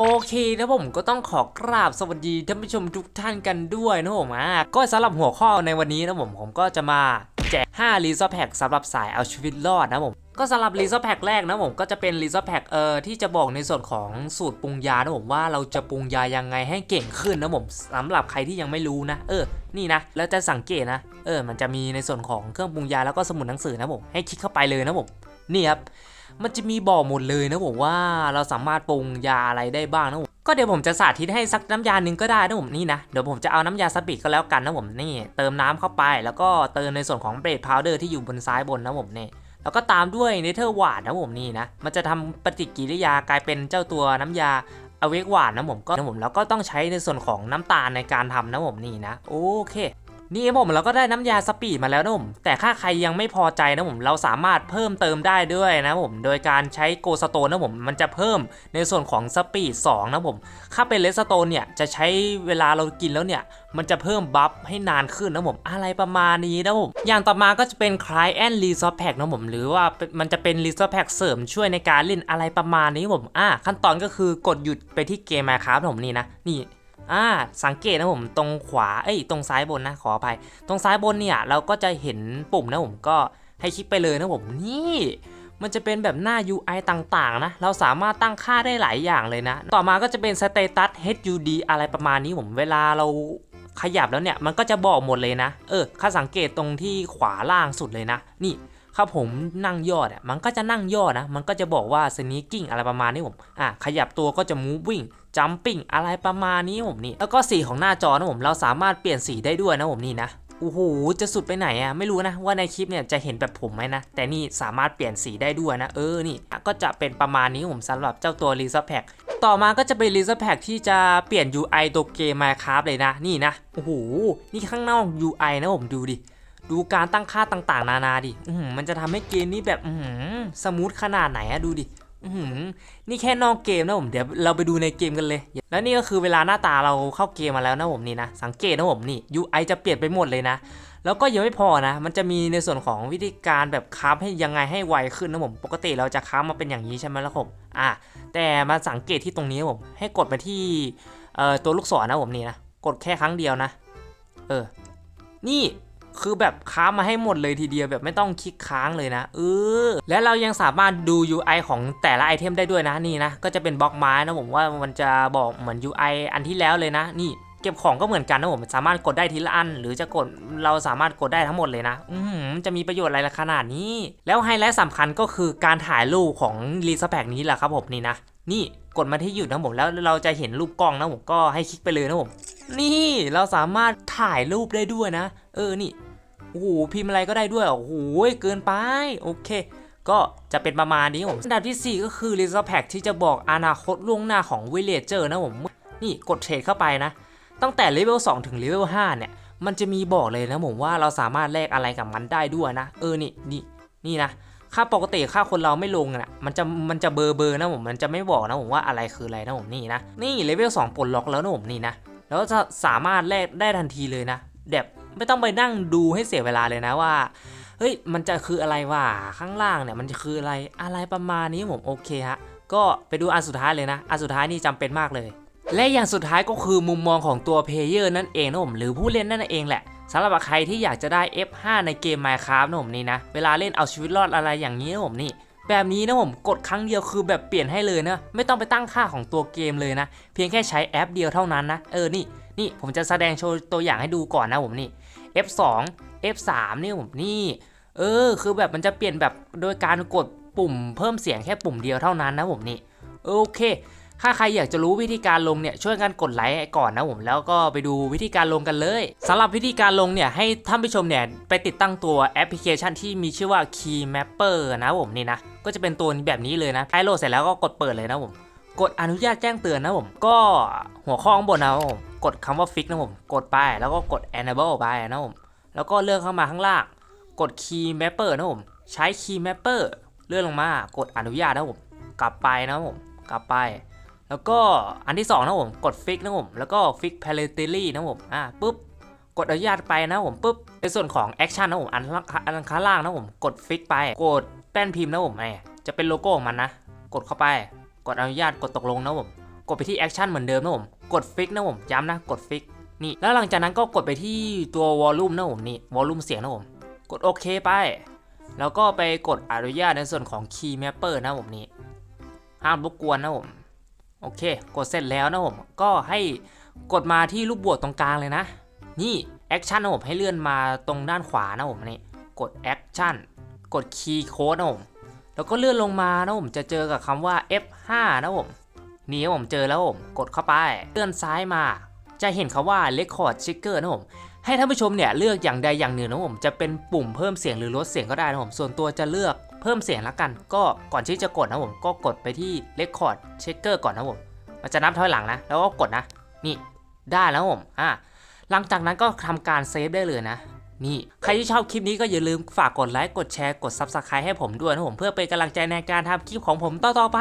โอเคนะผมก็ต้องขอกราบสวัสดีท่านผู้ชมทุกท่านกันด้วยนะผมอะก็สำหรับหัวข้อในวันนี้นะผมผมก็จะมาแจก 5 รีซอแพ็กสำหรับสายเอาชีวิตรอดนะผมก็สำหรับรีซอแพ็กแรกนะผมก็จะเป็นรีซอแพ็กเอ่อที่จะบอกในส่วนของสูตรปรุงยานะผมว่าเราจะปรุงยายังไงให้เก่งขึ้นนะผมสำหรับใครที่ยังไม่รู้นะเออ นี่นะ แล้วจะสังเกตนะ เออ มันจะมีในส่วนของเครื่องปรุงยาแล้วก็สมุดหนังสือนะผม ให้คลิกเข้าไปเลยนะผม นี่ครับ มันจะมีบอกหมดเลยนะผมว่าเราสามารถปรุงยาอะไรได้บ้างนะผม ก็เดี๋ยวผมจะสาธิตให้สักน้ำยาหนึ่งก็ได้นะผมนี่นะ เดี๋ยวผมจะเอาน้ำยาสปีดก็แล้วกันนะผมนี่ เติมน้ำเข้าไป แล้วก็เติมในส่วนของเบรดพาวเดอร์ที่อยู่บนซ้ายบนนะผมนี่แล้วก็ตามด้วยเนเธอร์วานนะผมนี่นะ มันจะทำปฏิกิริยากลายเป็นเจ้าตัวน้ำยา เวกหวานนะผมก็นะผมแล้วก็ต้องใช้ในส่วนของน้ำตาลในการทำนะผมนี่นะโอเค นี่ผมเราก็ได้น้ำยาสปีดมาแล้วนะผมแต่ถ้าใครยังไม่พอใจนะผมเราสามารถเพิ่มเติมได้ด้วยนะผมโดยการใช้โกสโตนนะผมมันจะเพิ่มในส่วนของสปีด2นะผมถ้าเป็นเลสโตนเนี่ยจะใช้เวลาเรากินแล้วเนี่ยมันจะเพิ่มบัฟให้นานขึ้นนะผมอะไรประมาณนี้นะผมอย่างต่อมาก็จะเป็นคลายแอนรีซอสแพ็กนะผมหรือว่ามันจะเป็นรีซอสแพ็กเสริมช่วยในการเล่นอะไรประมาณนี้ผมอะขั้นตอนก็คือกดหยุดไปที่เกมมาครับผมนี่นะนี่ อ่าสังเกตนะผมตรงขวาเอ้ยตรงซ้ายบนนะขออภัยตรงซ้ายบนเนี่ยเราก็จะเห็นปุ่มนะผมก็ให้คลิกไปเลยนะผมนี่มันจะเป็นแบบหน้า UI ต่างๆนะ เราสามารถตั้งค่าได้หลายอย่างเลยนะ ต่อมาก็จะเป็นสเตตัส HUD อะไรประมาณนี้ผมเวลาเราขยับแล้วเนี่ย มันก็จะบอกหมดเลยนะ เออข้าสังเกตตรงที่ขวาล่างสุดเลยนะ นี่ ถ้าผมนั่งย่อเนี่ยมันก็จะนั่งย่อนะ มันก็จะบอกว่า sneaking อะไรประมาณนี้ผมอะขยับตัวก็จะ moving jumping อะไรประมาณนี้ผมนี่แล้วก็สีของหน้าจอนะผมเราสามารถเปลี่ยนสีได้ด้วยนะผมนี่นะโอ้โหจะสุดไปไหนอะไม่รู้นะว่าในคลิปเนี่ยจะเห็นแบบผมไหมนะ แต่นี่สามารถเปลี่ยนสีได้ด้วยนะ เออนี่ก็จะเป็นประมาณนี้ผมสำหรับเจ้าตัว r e s o r Pack ต่อมาก็จะเป็น r e s o r Pack ที่จะเปลี่ยน UI ตัวเกม Minecraft เลยนะ นี่นะโอ้โหนี่ข้างนอก UI นะผมดูดิ ดูการตั้งค่าต่างๆ นานาดิมันจะทำให้เกมนี้แบบอืสมูทขนาดไหนอะดูดินี่แค่นอกเกมนะผมเดี๋ยวเราไปดูในเกมกันเลย แล้วนี่ก็คือเวลาหน้าตาเราเข้าเกมมาแล้วนะผมนี่นะ สังเกตนะผมนี่ UI จะเปลี่ยนไปหมดเลยนะ แล้วก็ยังไม่พอนะ มันจะมีในส่วนของวิธีการแบบคราให้ยังไงให้ไวขึ้นนะผม ปกติเราจะครามาเป็นอย่างนี้ใช่ไหมล่ะผม อะแต่มาสังเกตที่ตรงนี้ผม ให้กดไปที่ตัวลูกศรนะผมนี่นะ กดแค่ครั้งเดียวนะ เออ นี่ คือแบบค้ามาให้หมดเลยทีเดียวแบบไม่ต้องคลิกค้างเลยนะเออและเรายังสามารถดู UI ของแต่ละไอเทมได้ด้วยนะนี่นะ ก็จะเป็นบล็อกไม้นะผมว่ามันจะบอกเหมือน UI อันที่แล้วเลยนะนี่เก็บของก็เหมือนกันนะผมสามารถกดได้ทีละอัน หรือจะกดเราสามารถกดได้ทั้งหมดเลยนะอืมจะมีประโยชน์อะไรล่ะขนาดนี้ แล้วไฮไลท์สำคัญก็คือการถ่ายรูปของรีสแปกนี้แหละครับผมนี่นะนี่กดมาที่หยุดนะผมแล้วเราจะเห็นรูปกล้องนะผมก็ให้คลิกไปเลยนะผมนี่เราสามารถถ่ายรูปได้ด้วยนะ เออนี่ โอ้โหพิมพ์อะไรก็ได้ด้วยโอ้โหเกินไปโอเค ก็จะเป็นประมาณนี้ผมอันดับทีสี่4 ก็คือ r e s o r Pack ที่จะบอกอนาคตล่วงหน้าของ Villager นะผม นี่กดเทรดเข้าไปนะ ตั้งแต่เลเวล2ถึงเลเวล5เนี่ย มันจะมีบอกเลยนะผมว่าเราสามารถแลกอะไรกับมันได้ด้วยนะ เออนี่นี่นี่นะค่าปกติค่าคนเราไม่ลงนะมันจะมันจะเบอร์เบอร์นะผมมันจะไม่บอกนะผมว่าอะไรคืออะไรนะผมนี่นะนี่เลเวล2ปลดล็อกแล้วนะผมนี่นะแล้วจะสามารถแลกได้ทันทีเลยนะแบบ ไม่ต้องไปนั่งดูให้เสียเวลาเลยนะว่าเฮ้ยมันจะคืออะไรวะข้างล่างเนี่ยมันจะคืออะไรอะไรประมาณนี้ผมโอเคฮะก็ไปดูอันสุดท้ายเลยนะอันสุดท้ายนี่จำเป็นมากเลย และอย่างสุดท้ายก็คือมุมมองของตัวเพลเยอร์นั่นเองนะผมหรือผู้เล่นนั่นเองแหละสำหรับใครที่อยากจะได้ F5 ในเกม Minecraft นะผมนี่นะ เวลาเล่นเอาชีวิตรอดอะไรอย่างนี้นะผมนี่ แบบนี้นะผมกดครั้งเดียวคือแบบเปลี่ยนให้เลยนะ ไม่ต้องไปตั้งค่าของตัวเกมเลยนะ เพียงแค่ใช้แอปเดียวเท่านั้นนะ เออนี่ นี่ผมจะแสดงโชว์ตัวอย่างให้ดูก่อนนะผมนี่ F2 F3 นี่ผมนี่ เออ คือแบบมันจะเปลี่ยนแบบโดยการกดปุ่มเพิ่มเสียงแค่ปุ่มเดียวเท่านั้นนะผมนี่ โอเค ถ้าใครอยากจะรู้วิธีการลงเนี่ยช่วยกันกดไลค์ก่อนนะผมแล้วก็ไปดูวิธีการลงกันเลยสำหรับวิธีการลงเนี่ยให้ท่านผู้ชมเนี่ยไปติดตั้งตัวแอปพลิเคชันที่มีชื่อว่า Key Mapper นะผมนี่นะ ก็จะเป็นตัวแบบนี้เลยนะใช้โหลดเสร็จแล้วก็กดเปิดเลยนะผม กดอนุญาตแจ้งเตือนนะผม ก็หัวข้อข้างบนนะผม กดคำว่า fix นะผม กดไปแล้วก็กด enable ไปนะผม แล้วก็เลื่อนเข้ามาข้างล่าง กด key mapper นะผม ใช้ key mapper เลื่อนลงมากดอนุญาตนะผม กลับไปนะผม กลับไป แล้วก็อันที่สองนะผม กด fix นะผม แล้วก็ fix palately นะผม อ่าปุ๊บ กดอนุญาตไปนะผมปุ๊บ ในส่วนของ action นะผมอันล่างอันข้างล่างนะผม กด fix ไป กดแป้นพิมพ์นะผมไงจะเป็นโลโก้ของมันนะ กดเข้าไป กดอนุญาตกดตกลงนะผม กดไปที่แอคชั่นเหมือนเดิมนะผม กดฟิกนะผม ย้ำนะ กดฟิก นี่ แล้วหลังจากนั้นก็กดไปที่ตัววอลลุ่มนะผมนี่ วอลลุ่มเสียงนะผม กดโอเคไป แล้วก็ไปกดอนุญาตในส่วนของ Key Mapper นะผมนี่ห้ามรบกวนนะผม โอเค กดเสร็จแล้วนะผม ก็ให้กดมาที่รูปบวกตรงกลางเลยนะ นี่แอคชั่นนะผมให้เลื่อนมาตรงด้านขวานะผมนี่ กดแอคชั่น กดคีย์โค้ดนะผม แล้วก็เลื่อนลงมานะผมจะเจอกับคำว่า F5 นะผมนี่ผมเจอแล้วผมกดเข้าไปเลื่อนซ้ายมา จะเห็นคำว่า Record Trigger นะผมให้ท่านผู้ชมเนี่ยเลือกอย่างใดอย่างหนึ่งนะผมจะเป็นปุ่มเพิ่มเสียงหรือลดเสียงก็ได้นะผมส่วนตัวจะเลือกเพิ่มเสียงละกัน ก็ก่อนที่จะกดนะผมก็กดไปที่ Record Trigger ก่อนนะผมมันจะนับถอยหลังนะ แล้วก็กดนะ นี่ได้แล้วผมอะหลังจากนั้นก็ทำการเซฟได้เลยนะ นี่ ใครที่ชอบคลิปนี้ก็อย่าลืมฝากกดไลค์ กดแชร์ กด Subscribe ให้ผมด้วยนะผมเพื่อเป็นกำลังใจในการทำคลิปของผมต่อๆไป